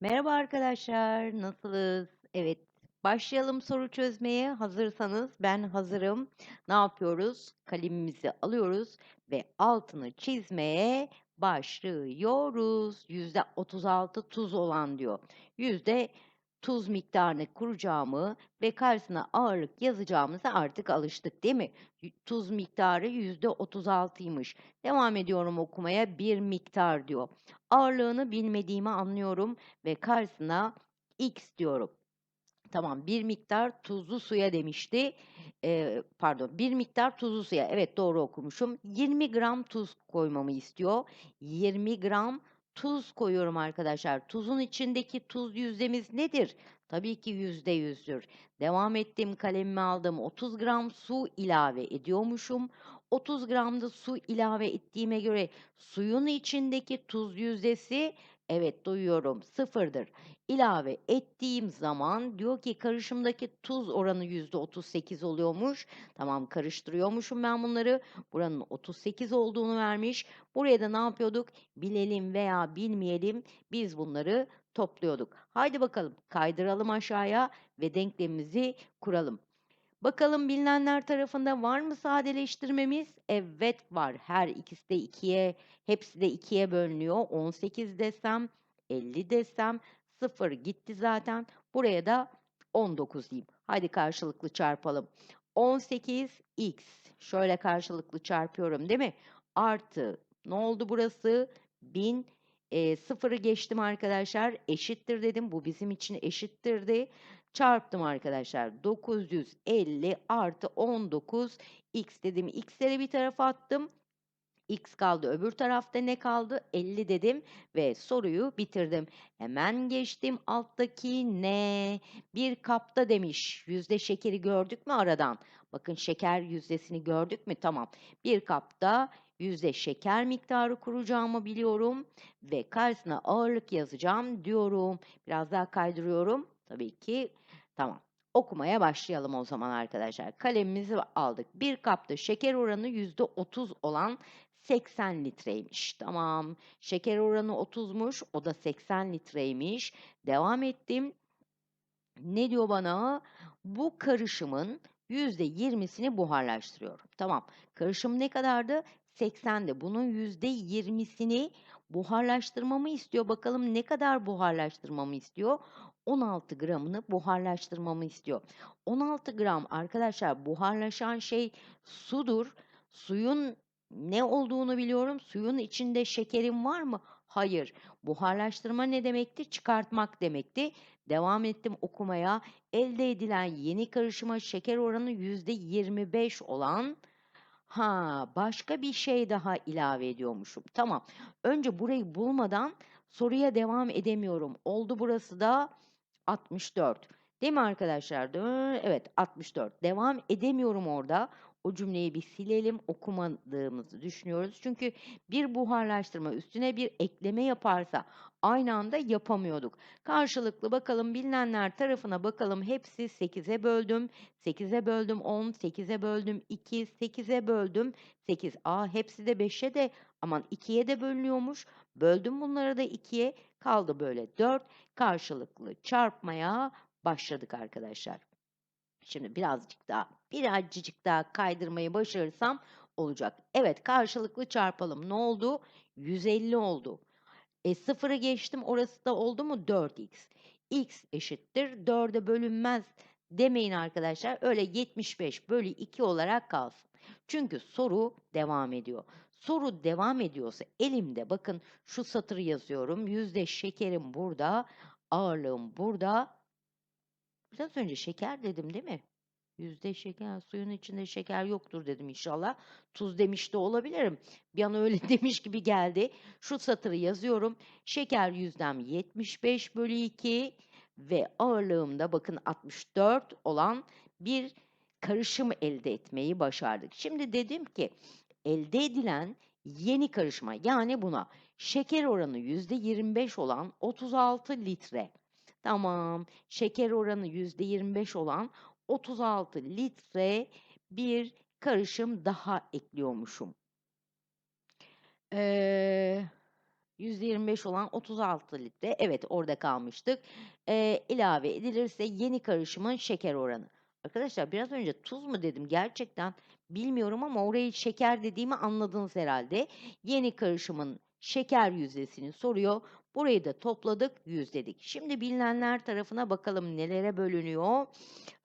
Merhaba arkadaşlar, nasılsınız? Evet, başlayalım soru çözmeye. Hazırsanız ben hazırım. Ne yapıyoruz? Kalemimizi alıyoruz ve altını çizmeye başlıyoruz. Yüzde 36 tuz olan diyor. Yüzde tuz miktarını kuracağımı ve karşısına ağırlık yazacağımıza artık alıştık değil mi? Tuz miktarı yüzde 36'ymış. Devam ediyorum okumaya. Bir miktar diyor. Ağırlığını bilmediğimi anlıyorum ve karşısına x diyorum. Tamam, bir miktar tuzlu suya demişti. Eee, pardon, bir miktar tuzlu suya. Evet, doğru okumuşum. 20 gram tuz koymamı istiyor. 20 gram tuz koyuyorum arkadaşlar. Tuzun içindeki tuz yüzdemiz nedir? Tabii ki yüzde yüzdür. Devam ettim, kalemimi aldım. 30 gram su ilave ediyormuşum. 30 gram da su ilave ettiğime göre suyun içindeki tuz yüzdesi evet duyuyorum sıfırdır ilave ettiğim zaman diyor ki karışımdaki tuz oranı %38 oluyormuş. Tamam karıştırıyormuşum ben bunları. Buranın 38 olduğunu vermiş. Buraya da ne yapıyorduk? Bilelim veya bilmeyelim biz bunları topluyorduk. Haydi bakalım kaydıralım aşağıya ve denklemimizi kuralım. Bakalım bilinenler tarafında var mı sadeleştirmemiz? Evet var. Her ikisi de 2'ye, hepsi de 2'ye bölünüyor. 18 desem, 50 desem, 0 gitti zaten. Buraya da 19 diyeyim. Haydi karşılıklı çarpalım. 18x. Şöyle karşılıklı çarpıyorum değil mi? Artı ne oldu burası? 1000 e, geçtim arkadaşlar. Eşittir dedim. Bu bizim için eşittirdi. Çarptım arkadaşlar. 950 artı 19 x dedim. X'leri bir tarafa attım. X kaldı. Öbür tarafta ne kaldı? 50 dedim ve soruyu bitirdim. Hemen geçtim alttaki ne? Bir kapta demiş. Yüzde şekeri gördük mü aradan? Bakın şeker yüzdesini gördük mü? Tamam. Bir kapta yüzde şeker miktarı kuracağımı biliyorum ve karşısına ağırlık yazacağım diyorum. Biraz daha kaydırıyorum. Tabii ki tamam. Okumaya başlayalım o zaman arkadaşlar. Kalemimizi aldık. Bir kapta şeker oranı %30 olan 80 litreymiş. Tamam. Şeker oranı 30'muş. O da 80 litreymiş. Devam ettim. Ne diyor bana? Bu karışımın %20'sini buharlaştırıyorum. Tamam. Karışım ne kadardı? 80'de. Bunun %20'sini buharlaştırmamı istiyor. Bakalım ne kadar buharlaştırmamı istiyor? 16 gramını buharlaştırmamı istiyor. 16 gram arkadaşlar buharlaşan şey sudur. Suyun ne olduğunu biliyorum. Suyun içinde şekerim var mı? Hayır. Buharlaştırma ne demekti? Çıkartmak demekti. Devam ettim okumaya. Elde edilen yeni karışıma şeker oranı %25 olan ha başka bir şey daha ilave ediyormuşum. Tamam. Önce burayı bulmadan soruya devam edemiyorum. Oldu burası da 64. Değil mi arkadaşlar? Evet 64. Devam edemiyorum orada. O cümleyi bir silelim. Okumadığımızı düşünüyoruz. Çünkü bir buharlaştırma üstüne bir ekleme yaparsa aynı anda yapamıyorduk. Karşılıklı bakalım bilinenler tarafına bakalım. Hepsi 8'e böldüm. 8'e böldüm 10, 8'e böldüm 2, 8'e böldüm 8. Aa hepsi de 5'e de aman 2'ye de bölünüyormuş. Böldüm bunları da 2'ye kaldı böyle 4 karşılıklı çarpmaya başladık arkadaşlar. Şimdi birazcık daha, birazcık daha kaydırmayı başarırsam olacak. Evet, karşılıklı çarpalım. Ne oldu? 150 oldu. E sıfırı geçtim. Orası da oldu mu? 4x. x eşittir 4'e bölünmez demeyin arkadaşlar. Öyle 75 bölü 2 olarak kalsın. Çünkü soru devam ediyor. Soru devam ediyorsa elimde bakın şu satırı yazıyorum. Yüzde şekerim burada, ağırlığım burada. Biraz önce şeker dedim değil mi? Yüzde şeker, suyun içinde şeker yoktur dedim inşallah. Tuz demiş de olabilirim. Bir an öyle demiş gibi geldi. Şu satırı yazıyorum. Şeker yüzdem 75 bölü 2 ve ağırlığımda bakın 64 olan bir karışım elde etmeyi başardık. Şimdi dedim ki elde edilen yeni karışma yani buna şeker oranı %25 olan 36 litre. Tamam. Şeker oranı %25 olan 36 litre bir karışım daha ekliyormuşum. Ee, %25 olan 36 litre. Evet, orada kalmıştık. Eee, ilave edilirse yeni karışımın şeker oranı. Arkadaşlar biraz önce tuz mu dedim? Gerçekten bilmiyorum ama orayı şeker dediğimi anladınız herhalde. Yeni karışımın şeker yüzdesini soruyor. Burayı da topladık, 100 dedik. Şimdi bilinenler tarafına bakalım nelere bölünüyor.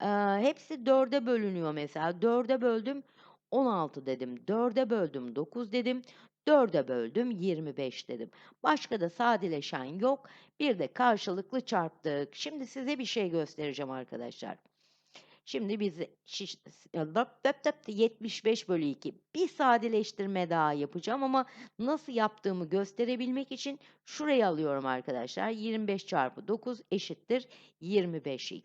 Eee, hepsi 4'e bölünüyor mesela. 4'e böldüm 16 dedim. 4'e böldüm 9 dedim. 4'e böldüm 25 dedim. Başka da sadeleşen yok. Bir de karşılıklı çarptık. Şimdi size bir şey göstereceğim arkadaşlar. Şimdi biz şiş, döp döp döp de 75 bölü 2. Bir sadeleştirme daha yapacağım ama nasıl yaptığımı gösterebilmek için şurayı alıyorum arkadaşlar. 25 çarpı 9 eşittir 25x.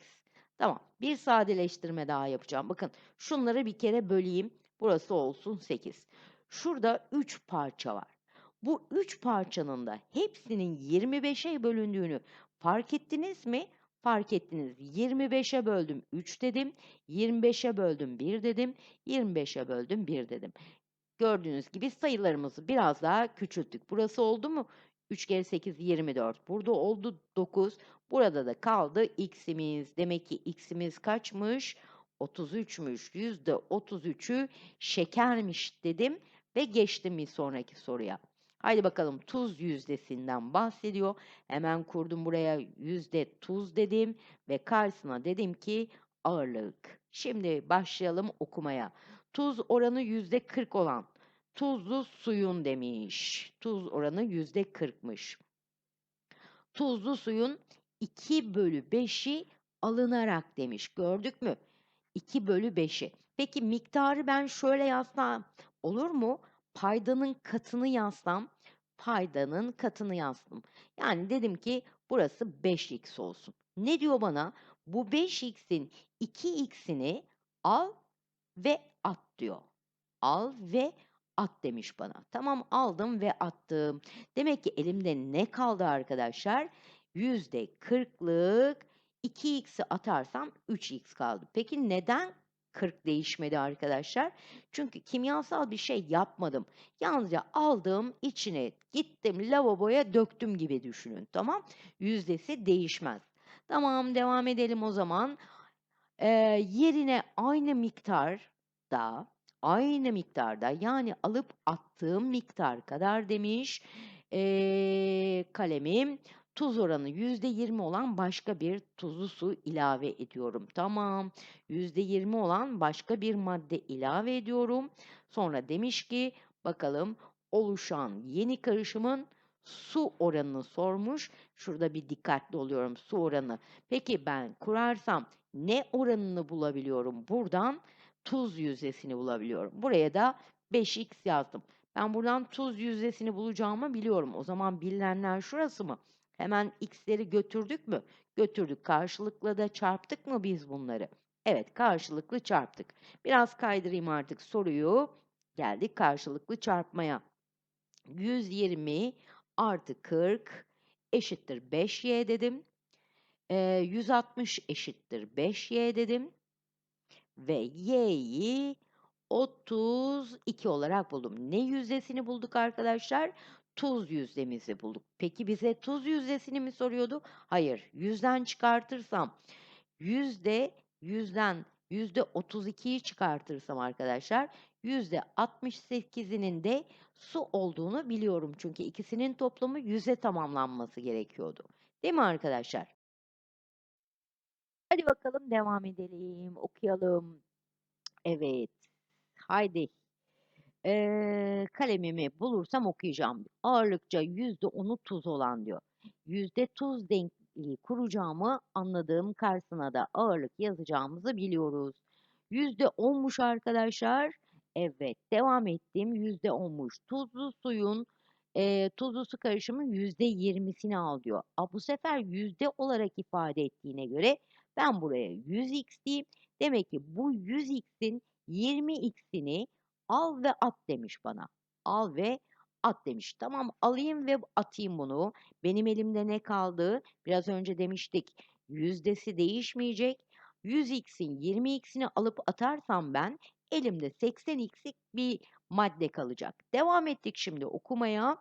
Tamam. Bir sadeleştirme daha yapacağım. Bakın şunları bir kere böleyim. Burası olsun 8. Şurada 3 parça var. Bu 3 parçanın da hepsinin 25'e bölündüğünü fark ettiniz mi? Fark ettiniz. 25'e böldüm 3 dedim. 25'e böldüm 1 dedim. 25'e böldüm 1 dedim. Gördüğünüz gibi sayılarımızı biraz daha küçülttük. Burası oldu mu? 3 kere 8 24. Burada oldu 9. Burada da kaldı x'imiz. Demek ki x'imiz kaçmış? 33'müş. %33'ü şekermiş dedim ve geçtim bir sonraki soruya. Haydi bakalım tuz yüzdesinden bahsediyor. Hemen kurdum buraya yüzde tuz dedim ve karşısına dedim ki ağırlık. Şimdi başlayalım okumaya. Tuz oranı yüzde 40 olan tuzlu suyun demiş. Tuz oranı yüzde 40'mış. Tuzlu suyun 2 bölü 5'i alınarak demiş. Gördük mü? 2 bölü 5'i. Peki miktarı ben şöyle yazsam olur mu? Paydanın katını yazsam, paydanın katını yazdım. Yani dedim ki burası 5x olsun. Ne diyor bana? Bu 5x'in 2x'ini al ve at diyor. Al ve at demiş bana. Tamam aldım ve attım. Demek ki elimde ne kaldı arkadaşlar? %40'lık 2x'i atarsam 3x kaldı. Peki neden 40 değişmedi arkadaşlar? Çünkü kimyasal bir şey yapmadım. Yalnızca aldım, içine gittim, lavaboya döktüm gibi düşünün. Tamam? Yüzdesi değişmez. Tamam, devam edelim o zaman. Ee, yerine aynı miktarda, aynı miktarda yani alıp attığım miktar kadar demiş ee, kalemim tuz oranı %20 olan başka bir tuzlu su ilave ediyorum. Tamam. %20 olan başka bir madde ilave ediyorum. Sonra demiş ki bakalım oluşan yeni karışımın su oranını sormuş. Şurada bir dikkatli oluyorum su oranı. Peki ben kurarsam ne oranını bulabiliyorum? Buradan tuz yüzdesini bulabiliyorum. Buraya da 5x yazdım. Ben buradan tuz yüzdesini bulacağımı biliyorum. O zaman bilinenler şurası mı? Hemen x'leri götürdük mü? Götürdük. Karşılıklı da çarptık mı biz bunları? Evet, karşılıklı çarptık. Biraz kaydırayım artık soruyu. Geldik karşılıklı çarpmaya. 120 artı 40 eşittir 5y dedim. Ee, 160 eşittir 5y dedim. Ve y'yi 32 olarak buldum. Ne yüzdesini bulduk arkadaşlar? Tuz yüzdemizi bulduk. Peki bize tuz yüzdesini mi soruyordu? Hayır. Yüzden çıkartırsam yüzde yüzden yüzde 32'yi çıkartırsam arkadaşlar yüzde 68'inin de su olduğunu biliyorum. Çünkü ikisinin toplamı yüze tamamlanması gerekiyordu. Değil mi arkadaşlar? Hadi bakalım devam edelim. Okuyalım. Evet. Haydi. Ee, kalemimi bulursam okuyacağım. Ağırlıkça yüzde onu tuz olan diyor. Yüzde tuz denkliği kuracağımı anladığım karşısına da ağırlık yazacağımızı biliyoruz. Yüzde onmuş arkadaşlar. Evet devam ettim. Yüzde onmuş. Tuzlu suyun e, tuzlu su karışımı yüzde yirmisini al diyor. A, bu sefer yüzde olarak ifade ettiğine göre ben buraya 100x diyeyim. Demek ki bu 100x'in 20x'ini al ve at demiş bana. Al ve at demiş. Tamam alayım ve atayım bunu. Benim elimde ne kaldı? Biraz önce demiştik. Yüzdesi değişmeyecek. 100x'in 20x'ini alıp atarsam ben elimde 80x'lik bir madde kalacak. Devam ettik şimdi okumaya.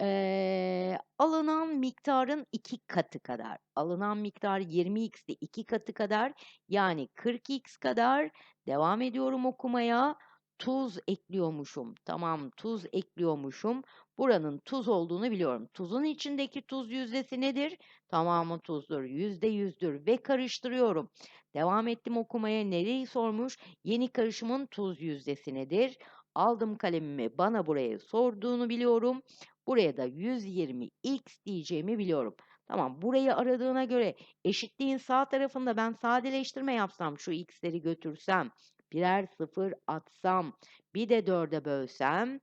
Eee, alınan miktarın 2 katı kadar. Alınan miktar 20x'ti 2 katı kadar yani 40x kadar. Devam ediyorum okumaya. Tuz ekliyormuşum. Tamam, tuz ekliyormuşum. Buranın tuz olduğunu biliyorum. Tuzun içindeki tuz yüzdesi nedir? Tamamı tuzdur. Yüzde yüzdür ve karıştırıyorum. Devam ettim okumaya. Nereyi sormuş? Yeni karışımın tuz yüzdesi nedir? Aldım kalemimi bana buraya sorduğunu biliyorum. Buraya da 120x diyeceğimi biliyorum. Tamam burayı aradığına göre eşitliğin sağ tarafında ben sadeleştirme yapsam şu x'leri götürsem birer sıfır atsam bir de 4'e bölsem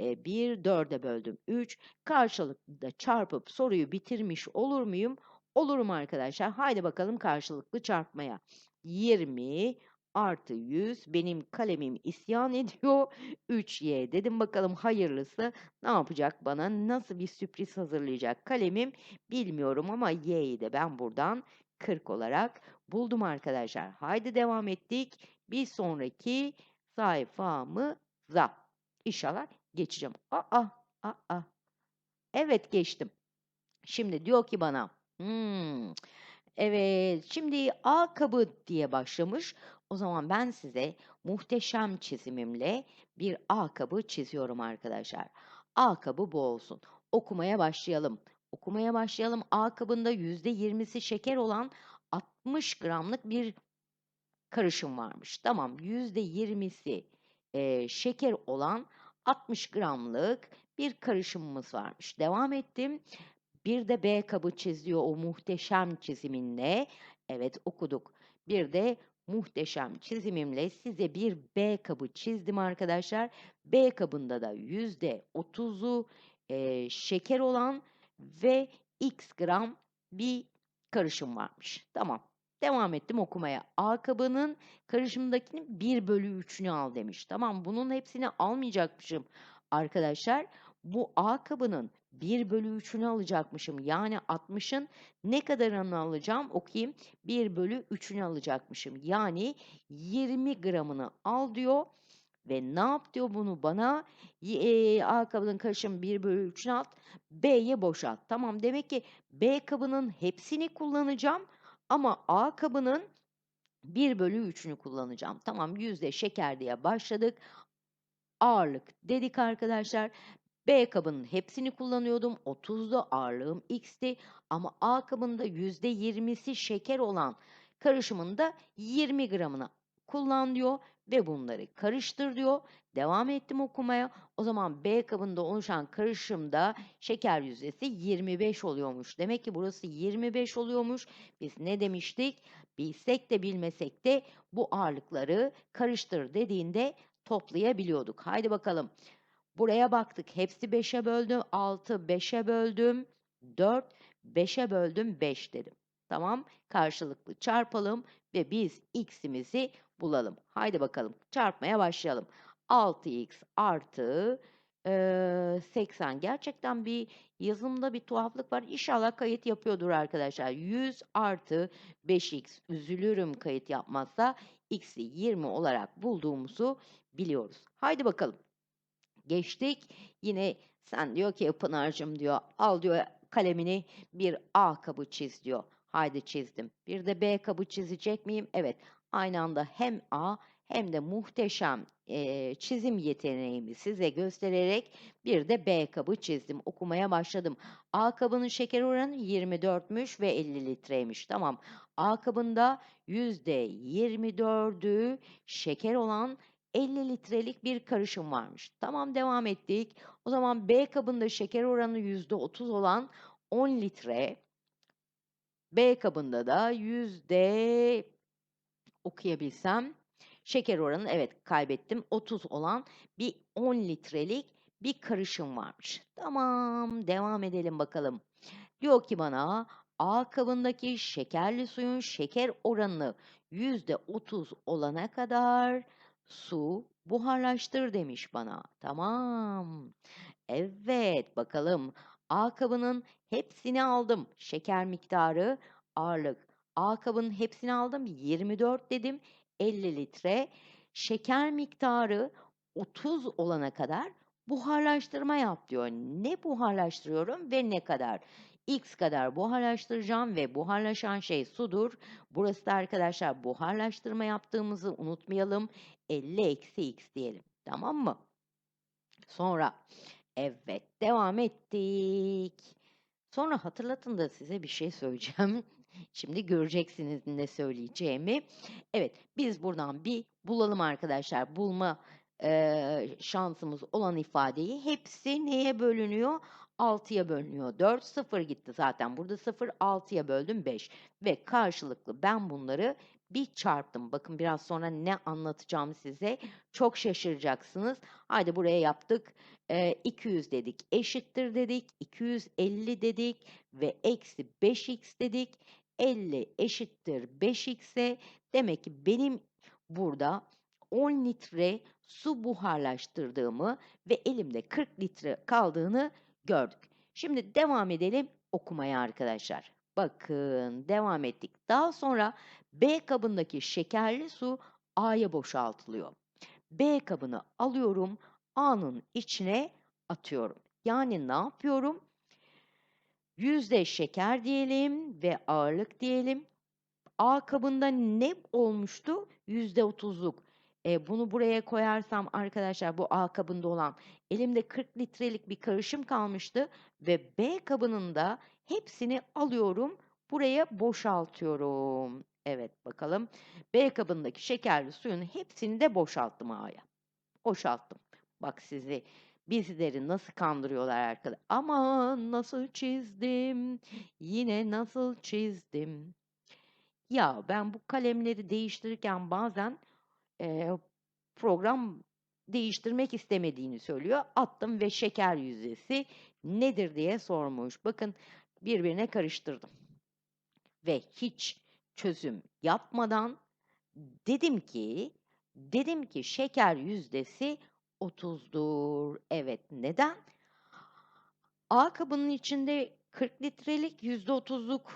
e, 1 4'e böldüm 3 karşılıklı çarpıp soruyu bitirmiş olur muyum? Olurum arkadaşlar. Haydi bakalım karşılıklı çarpmaya. 20 artı 100 benim kalemim isyan ediyor. 3y dedim bakalım hayırlısı ne yapacak bana nasıl bir sürpriz hazırlayacak kalemim bilmiyorum ama y'yi de ben buradan 40 olarak buldum arkadaşlar. Haydi devam ettik. Bir sonraki sayfamıza. İnşallah geçeceğim. Aa, aa. Evet geçtim. Şimdi diyor ki bana, hmm, evet şimdi A kabı diye başlamış. O zaman ben size muhteşem çizimimle bir A kabı çiziyorum arkadaşlar. A kabı bu olsun. Okumaya başlayalım. Okumaya başlayalım. A kabında %20'si şeker olan 60 gramlık bir karışım varmış. Tamam %20'si e, şeker olan 60 gramlık bir karışımımız varmış. Devam ettim. Bir de B kabı çiziyor o muhteşem çiziminle. Evet okuduk. Bir de muhteşem çizimimle size bir B kabı çizdim arkadaşlar. B kabında da %30'u e, şeker olan ve x gram bir karışım varmış. Tamam. Devam ettim okumaya. A kabının karışımdakinin 1 bölü 3'ünü al demiş. Tamam bunun hepsini almayacakmışım arkadaşlar. Bu A kabının 1 bölü 3'ünü alacakmışım. Yani 60'ın ne kadarını alacağım? Okuyayım. 1 bölü 3'ünü alacakmışım. Yani 20 gramını al diyor. Ve ne yap diyor bunu bana? E, A kabının karışımı 1 bölü 3'ünü al. B'ye boşalt. Tamam demek ki B kabının hepsini kullanacağım. Ama A kabının 1 bölü 3'ünü kullanacağım. Tamam yüzde şeker diye başladık. Ağırlık dedik arkadaşlar. B kabının hepsini kullanıyordum. 30'da ağırlığım x'ti. Ama A kabında %20'si şeker olan karışımında 20 gramını kullan diyor ve bunları karıştır diyor. Devam ettim okumaya. O zaman B kabında oluşan karışımda şeker yüzdesi 25 oluyormuş. Demek ki burası 25 oluyormuş. Biz ne demiştik? Bilsek de bilmesek de bu ağırlıkları karıştır dediğinde toplayabiliyorduk. Haydi bakalım. Buraya baktık. Hepsi 5'e böldüm. 6 5'e böldüm. 4 5'e böldüm 5 dedim. Tamam. Karşılıklı çarpalım ve biz x'imizi bulalım. Haydi bakalım. Çarpmaya başlayalım. 6x artı e, 80. Gerçekten bir yazımda bir tuhaflık var. İnşallah kayıt yapıyordur arkadaşlar. 100 artı 5x. Üzülürüm kayıt yapmazsa. x'i 20 olarak bulduğumuzu biliyoruz. Haydi bakalım. Geçtik. Yine sen diyor ki Pınar'cığım diyor al diyor kalemini bir A kabı çiz diyor. Haydi çizdim. Bir de B kabı çizecek miyim? Evet. Aynı anda hem A hem de muhteşem e, çizim yeteneğimi size göstererek bir de B kabı çizdim. Okumaya başladım. A kabının şeker oranı 24'müş ve 50 litreymiş. Tamam. A kabında %24'ü şeker olan 50 litrelik bir karışım varmış. Tamam devam ettik. O zaman B kabında şeker oranı %30 olan 10 litre. B kabında da yüzde okuyabilsem şeker oranı evet kaybettim 30 olan bir 10 litrelik bir karışım varmış. Tamam devam edelim bakalım. Diyor ki bana A kabındaki şekerli suyun şeker oranı %30 olana kadar su buharlaştır demiş bana. Tamam. Evet bakalım. A kabının hepsini aldım. Şeker miktarı, ağırlık. A kabının hepsini aldım. 24 dedim. 50 litre. Şeker miktarı 30 olana kadar Buharlaştırma yap diyor. Ne buharlaştırıyorum ve ne kadar? X kadar buharlaştıracağım ve buharlaşan şey sudur. Burası da arkadaşlar buharlaştırma yaptığımızı unutmayalım. 50 eksi X diyelim. Tamam mı? Sonra evet devam ettik. Sonra hatırlatın da size bir şey söyleyeceğim. Şimdi göreceksiniz ne söyleyeceğimi. Evet, biz buradan bir bulalım arkadaşlar. Bulma eee, şansımız olan ifadeyi hepsi neye bölünüyor? 6'ya bölünüyor. 4, 0 gitti zaten. Burada 0, 6'ya böldüm 5. Ve karşılıklı ben bunları bir çarptım. Bakın biraz sonra ne anlatacağım size. Çok şaşıracaksınız. Haydi buraya yaptık. Eee, 200 dedik. Eşittir dedik. 250 dedik. Ve eksi 5x dedik. 50 eşittir 5x'e. Demek ki benim burada 10 litre su buharlaştırdığımı ve elimde 40 litre kaldığını gördük. Şimdi devam edelim okumaya arkadaşlar. Bakın devam ettik. Daha sonra B kabındaki şekerli su A'ya boşaltılıyor. B kabını alıyorum, A'nın içine atıyorum. Yani ne yapıyorum? Yüzde şeker diyelim ve ağırlık diyelim. A kabında ne olmuştu? Yüzde otuzluk. E, bunu buraya koyarsam arkadaşlar bu A kabında olan elimde 40 litrelik bir karışım kalmıştı ve B kabının da hepsini alıyorum buraya boşaltıyorum. Evet bakalım B kabındaki şekerli suyun hepsini de boşalttım A'ya. Boşalttım. Bak sizi bizleri nasıl kandırıyorlar arkadaşlar. Aman nasıl çizdim, yine nasıl çizdim. Ya ben bu kalemleri değiştirirken bazen eee, program değiştirmek istemediğini söylüyor. Attım ve şeker yüzdesi nedir diye sormuş. Bakın birbirine karıştırdım. Ve hiç çözüm yapmadan dedim ki dedim ki şeker yüzdesi 30'dur. Evet neden? A kabının içinde 40 litrelik %30'luk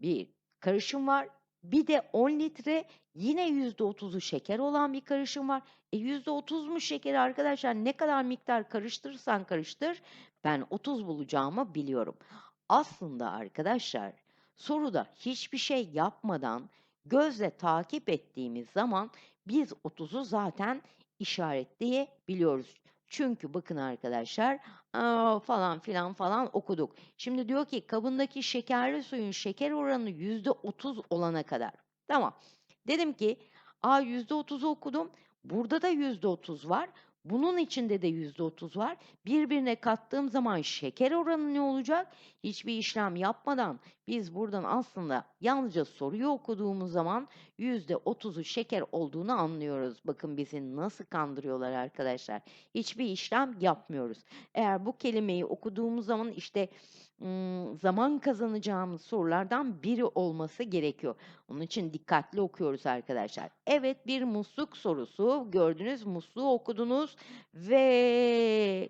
bir karışım var. Bir de 10 litre yine %30'u şeker olan bir karışım var. E %30 mu şeker arkadaşlar? Ne kadar miktar karıştırırsan karıştır ben 30 bulacağımı biliyorum. Aslında arkadaşlar soruda hiçbir şey yapmadan gözle takip ettiğimiz zaman biz 30'u zaten işaretleyebiliyoruz. Çünkü bakın arkadaşlar falan filan falan okuduk. Şimdi diyor ki kabındaki şekerli suyun şeker oranı %30 olana kadar. Tamam. Dedim ki a %30'u okudum. Burada da %30 var. Bunun içinde de %30 var. Birbirine kattığım zaman şeker oranı ne olacak? Hiçbir işlem yapmadan biz buradan aslında yalnızca soruyu okuduğumuz zaman %30'u şeker olduğunu anlıyoruz. Bakın bizi nasıl kandırıyorlar arkadaşlar. Hiçbir işlem yapmıyoruz. Eğer bu kelimeyi okuduğumuz zaman işte zaman kazanacağımız sorulardan biri olması gerekiyor. Onun için dikkatli okuyoruz arkadaşlar. Evet bir musluk sorusu. Gördünüz musluğu okudunuz ve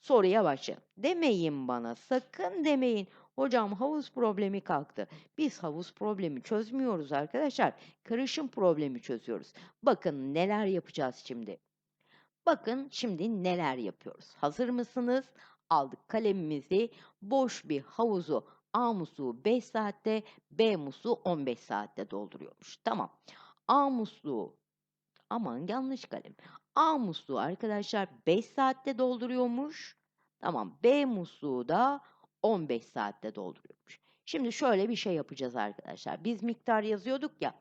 soruya başlayalım. Demeyin bana sakın demeyin. Hocam havuz problemi kalktı. Biz havuz problemi çözmüyoruz arkadaşlar. Karışım problemi çözüyoruz. Bakın neler yapacağız şimdi. Bakın şimdi neler yapıyoruz. Hazır mısınız? Aldık kalemimizi. Boş bir havuzu A musluğu 5 saatte, B musluğu 15 saatte dolduruyormuş. Tamam. A musluğu aman yanlış kalem. A musluğu arkadaşlar 5 saatte dolduruyormuş. Tamam. B musluğu da 15 saatte dolduruyormuş. Şimdi şöyle bir şey yapacağız arkadaşlar. Biz miktar yazıyorduk ya.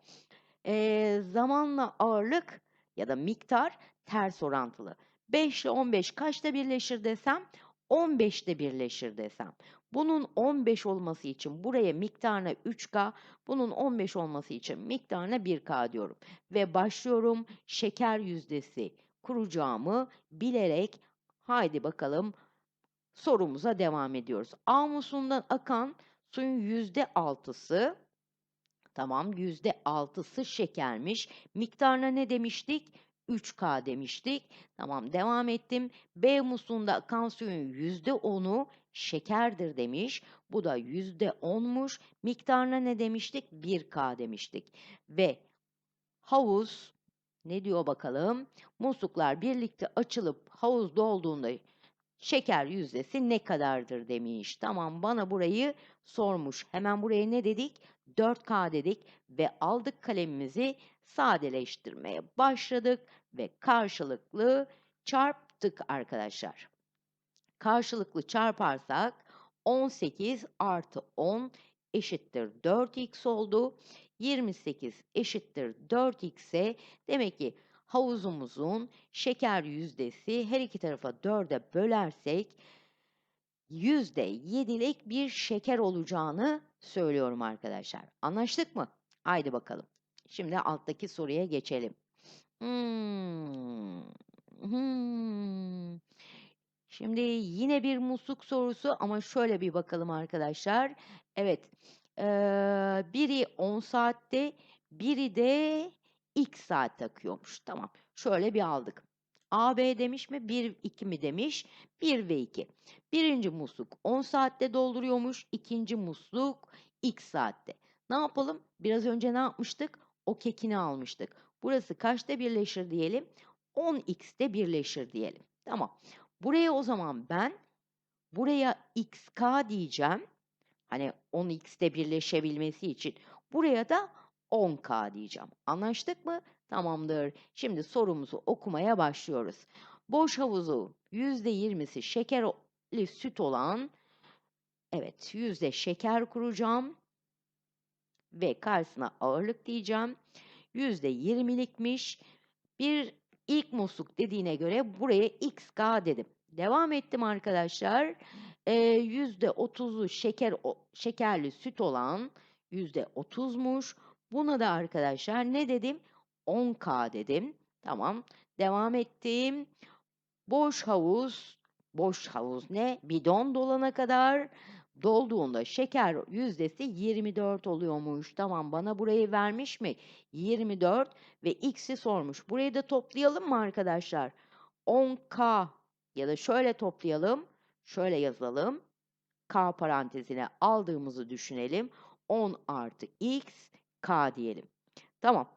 eee, zamanla ağırlık ya da miktar ters orantılı. 5 ile 15 kaçta birleşir desem 15'te birleşir desem. Bunun 15 olması için buraya miktarına 3K, bunun 15 olması için miktarına 1K diyorum. Ve başlıyorum şeker yüzdesi kuracağımı bilerek haydi bakalım sorumuza devam ediyoruz. A musluğundan akan suyun %6'sı tamam %6'sı şekermiş. Miktarına ne demiştik? 3K demiştik. Tamam devam ettim. B musluğunda akan suyun %10'u şekerdir demiş. Bu da %10'muş. Miktarına ne demiştik? 1K demiştik. Ve havuz ne diyor bakalım? Musluklar birlikte açılıp havuz dolduğunda şeker yüzdesi ne kadardır demiş. Tamam bana burayı sormuş. Hemen buraya ne dedik? 4K dedik ve aldık kalemimizi sadeleştirmeye başladık ve karşılıklı çarptık arkadaşlar. Karşılıklı çarparsak 18 artı 10 eşittir 4x oldu. 28 eşittir 4x ise demek ki havuzumuzun şeker yüzdesi her iki tarafa 4'e bölersek %7'lik bir şeker olacağını söylüyorum arkadaşlar. Anlaştık mı? Haydi bakalım. Şimdi alttaki soruya geçelim. Hmm. Hmm. Şimdi yine bir musluk sorusu ama şöyle bir bakalım arkadaşlar. Evet. Ee, biri 10 saatte, biri de x saat takıyormuş. Tamam. Şöyle bir aldık. A, B demiş mi? 1, 2 mi demiş? 1 ve 2. Birinci musluk 10 saatte dolduruyormuş. ikinci musluk x saatte. Ne yapalım? Biraz önce ne yapmıştık? O kekini almıştık. Burası kaçta birleşir diyelim? 10x'te birleşir diyelim. Tamam. Buraya o zaman ben buraya xk diyeceğim. Hani 10x'te birleşebilmesi için. Buraya da 10k diyeceğim. Anlaştık mı? Tamamdır. Şimdi sorumuzu okumaya başlıyoruz. Boş havuzu %20'si şekerli süt olan evet yüzde şeker kuracağım ve karşısına ağırlık diyeceğim. %20'likmiş. Bir ilk musluk dediğine göre buraya xk dedim. Devam ettim arkadaşlar. Ee, %30'u şeker şekerli süt olan %30'muş. Buna da arkadaşlar ne dedim? 10K dedim. Tamam. Devam ettim. Boş havuz. Boş havuz ne? Bidon dolana kadar dolduğunda şeker yüzdesi 24 oluyormuş. Tamam bana burayı vermiş mi? 24 ve x'i sormuş. Burayı da toplayalım mı arkadaşlar? 10k ya da şöyle toplayalım. Şöyle yazalım. k parantezine aldığımızı düşünelim. 10 artı x k diyelim. Tamam.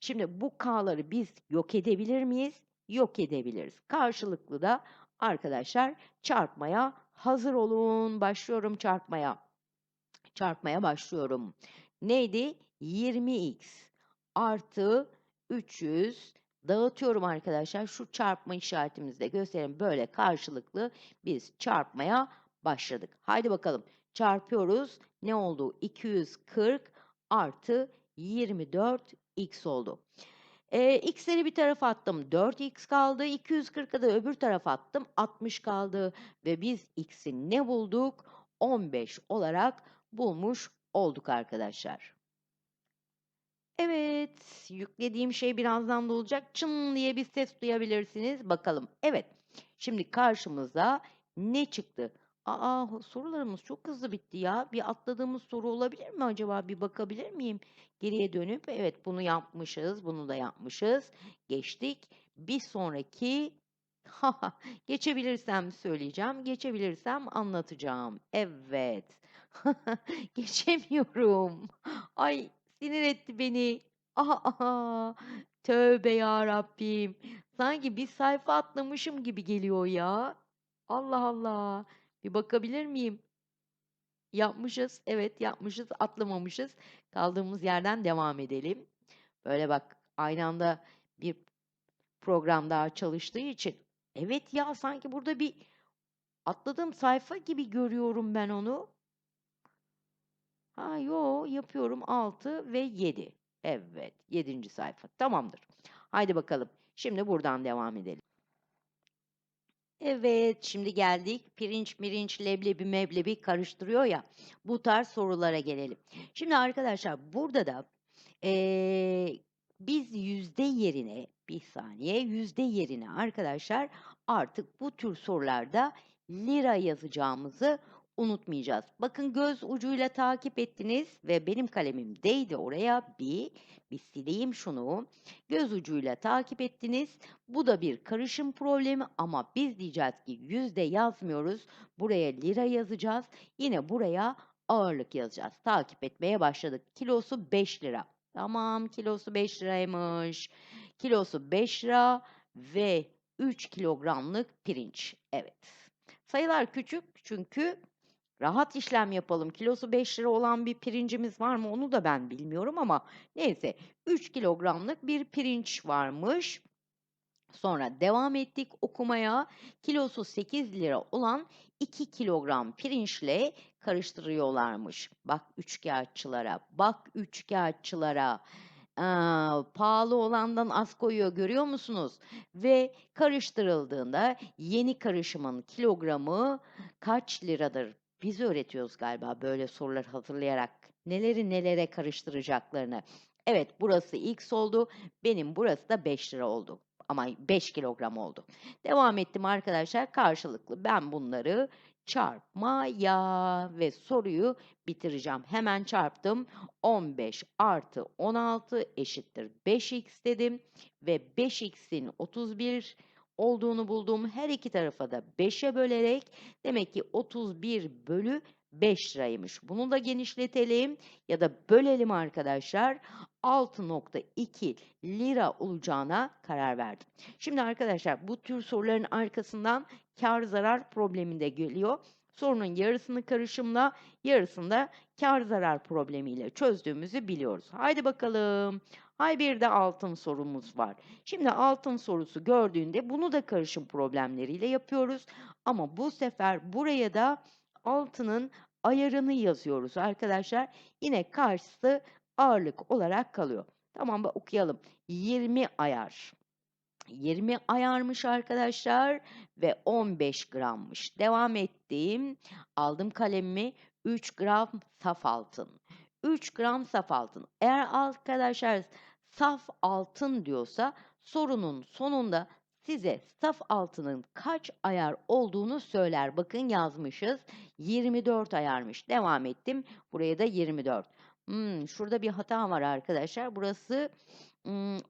Şimdi bu k'ları biz yok edebilir miyiz? Yok edebiliriz. Karşılıklı da arkadaşlar çarpmaya hazır olun. Başlıyorum çarpmaya. Çarpmaya başlıyorum. Neydi? 20x artı 300 dağıtıyorum arkadaşlar. Şu çarpma işaretimizi de gösterelim. Böyle karşılıklı biz çarpmaya başladık. Haydi bakalım. Çarpıyoruz. Ne oldu? 240 artı 24x oldu. E, x'leri bir tarafa attım 4x kaldı. 240'ı da öbür tarafa attım 60 kaldı. Ve biz x'i ne bulduk? 15 olarak bulmuş olduk arkadaşlar. Evet, yüklediğim şey birazdan da olacak. Çın diye bir ses duyabilirsiniz. Bakalım. Evet, şimdi karşımıza ne çıktı? Aa, sorularımız çok hızlı bitti ya. Bir atladığımız soru olabilir mi acaba? Bir bakabilir miyim? Geriye dönüp evet bunu yapmışız, bunu da yapmışız. Geçtik. Bir sonraki geçebilirsem söyleyeceğim, geçebilirsem anlatacağım. Evet. Geçemiyorum. Ay sinir etti beni. Aha, aha. Tövbe ya Rabbim. Sanki bir sayfa atlamışım gibi geliyor ya. Allah Allah. Bir bakabilir miyim? Yapmışız. Evet yapmışız. Atlamamışız. Kaldığımız yerden devam edelim. Böyle bak aynı anda bir program daha çalıştığı için. Evet ya sanki burada bir atladığım sayfa gibi görüyorum ben onu. Ha yo yapıyorum 6 ve 7. Evet 7. sayfa tamamdır. Haydi bakalım. Şimdi buradan devam edelim. Evet, şimdi geldik. Pirinç, mirinç, leblebi, meblebi karıştırıyor ya. Bu tarz sorulara gelelim. Şimdi arkadaşlar burada da eee, biz yüzde yerine bir saniye yüzde yerine arkadaşlar artık bu tür sorularda lira yazacağımızı unutmayacağız. Bakın göz ucuyla takip ettiniz ve benim kalemim değdi oraya. Bir, bir sileyim şunu. Göz ucuyla takip ettiniz. Bu da bir karışım problemi ama biz diyeceğiz ki yüzde yazmıyoruz. Buraya lira yazacağız. Yine buraya ağırlık yazacağız. Takip etmeye başladık. Kilosu 5 lira. Tamam kilosu 5 liraymış. Kilosu 5 lira ve 3 kilogramlık pirinç. Evet. Sayılar küçük çünkü rahat işlem yapalım. Kilosu ₺5 olan bir pirincimiz var mı onu da ben bilmiyorum ama neyse 3 kilogramlık bir pirinç varmış. Sonra devam ettik okumaya. Kilosu £8 olan 2 kilogram pirinçle karıştırıyorlarmış. Bak üçkağıtçılara, bak üçkağıtçılara. Aaa, pahalı olandan az koyuyor görüyor musunuz? Ve karıştırıldığında yeni karışımın kilogramı kaç liradır? Biz öğretiyoruz galiba böyle sorular hazırlayarak neleri nelere karıştıracaklarını. Evet, burası X oldu. Benim burası da £5 oldu ama 5 kilogram oldu. Devam ettim arkadaşlar karşılıklı. Ben bunları çarpmaya ve soruyu bitireceğim. Hemen çarptım. 15 artı 16 eşittir 5x dedim ve 5x'in 31 olduğunu buldum. Her iki tarafa da 5'e bölerek demek ki 31 bölü 5 liraymış. Bunu da genişletelim ya da bölelim arkadaşlar. 6.2 lira olacağına karar verdim. Şimdi arkadaşlar bu tür soruların arkasından kar zarar probleminde geliyor. Sorunun yarısını karışımla yarısında kar zarar problemiyle çözdüğümüzü biliyoruz. Haydi bakalım. Hay bir de altın sorumuz var. Şimdi altın sorusu gördüğünde bunu da karışım problemleriyle yapıyoruz. Ama bu sefer buraya da altının ayarını yazıyoruz arkadaşlar. Yine karşısı ağırlık olarak kalıyor. Tamam bak okuyalım. 20 ayar. 20 ayarmış arkadaşlar ve 15 grammış. Devam ettim. Aldım kalemimi. 3 gram saf altın. 3 gram saf altın. Eğer arkadaşlar saf altın diyorsa sorunun sonunda size saf altının kaç ayar olduğunu söyler. Bakın yazmışız. 24 ayarmış. Devam ettim. Buraya da 24. Hmm, şurada bir hata var arkadaşlar. Burası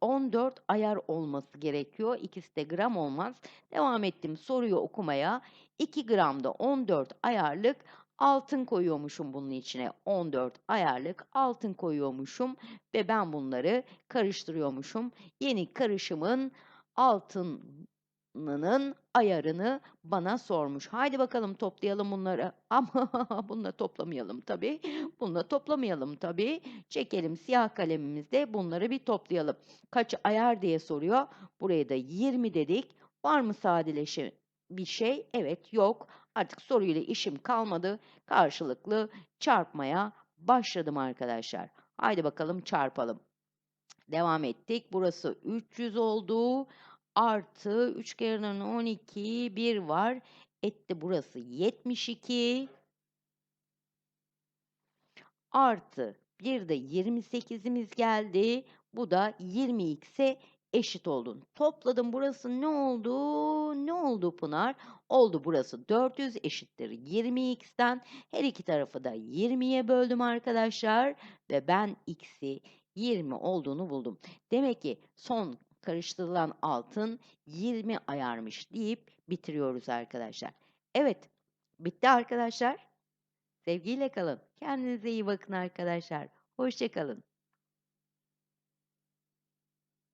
14 ayar olması gerekiyor. İkisi de gram olmaz. Devam ettim soruyu okumaya. 2 gramda 14 ayarlık altın koyuyormuşum bunun içine. 14 ayarlık altın koyuyormuşum ve ben bunları karıştırıyormuşum. Yeni karışımın altınının ayarını bana sormuş. Haydi bakalım toplayalım bunları. Ama bununla toplamayalım tabii. Bununla toplamayalım tabii. Çekelim siyah kalemimizde bunları bir toplayalım. Kaç ayar diye soruyor. Buraya da 20 dedik. Var mı sadeleşi bir şey? Evet yok. Artık soruyla işim kalmadı. Karşılıklı çarpmaya başladım arkadaşlar. Haydi bakalım çarpalım. Devam ettik. Burası 300 oldu. Artı 3 kere 12 1 var. Etti burası 72. Artı bir de 28'imiz geldi. Bu da 20x'e eşit oldu. Topladım burası ne oldu? Ne oldu Pınar? Oldu burası 400 eşittir 20x'ten. Her iki tarafı da 20'ye böldüm arkadaşlar. Ve ben x'i 20 olduğunu buldum. Demek ki son karıştırılan altın 20 ayarmış deyip bitiriyoruz arkadaşlar. Evet, bitti arkadaşlar. Sevgiyle kalın. Kendinize iyi bakın arkadaşlar. Hoşçakalın.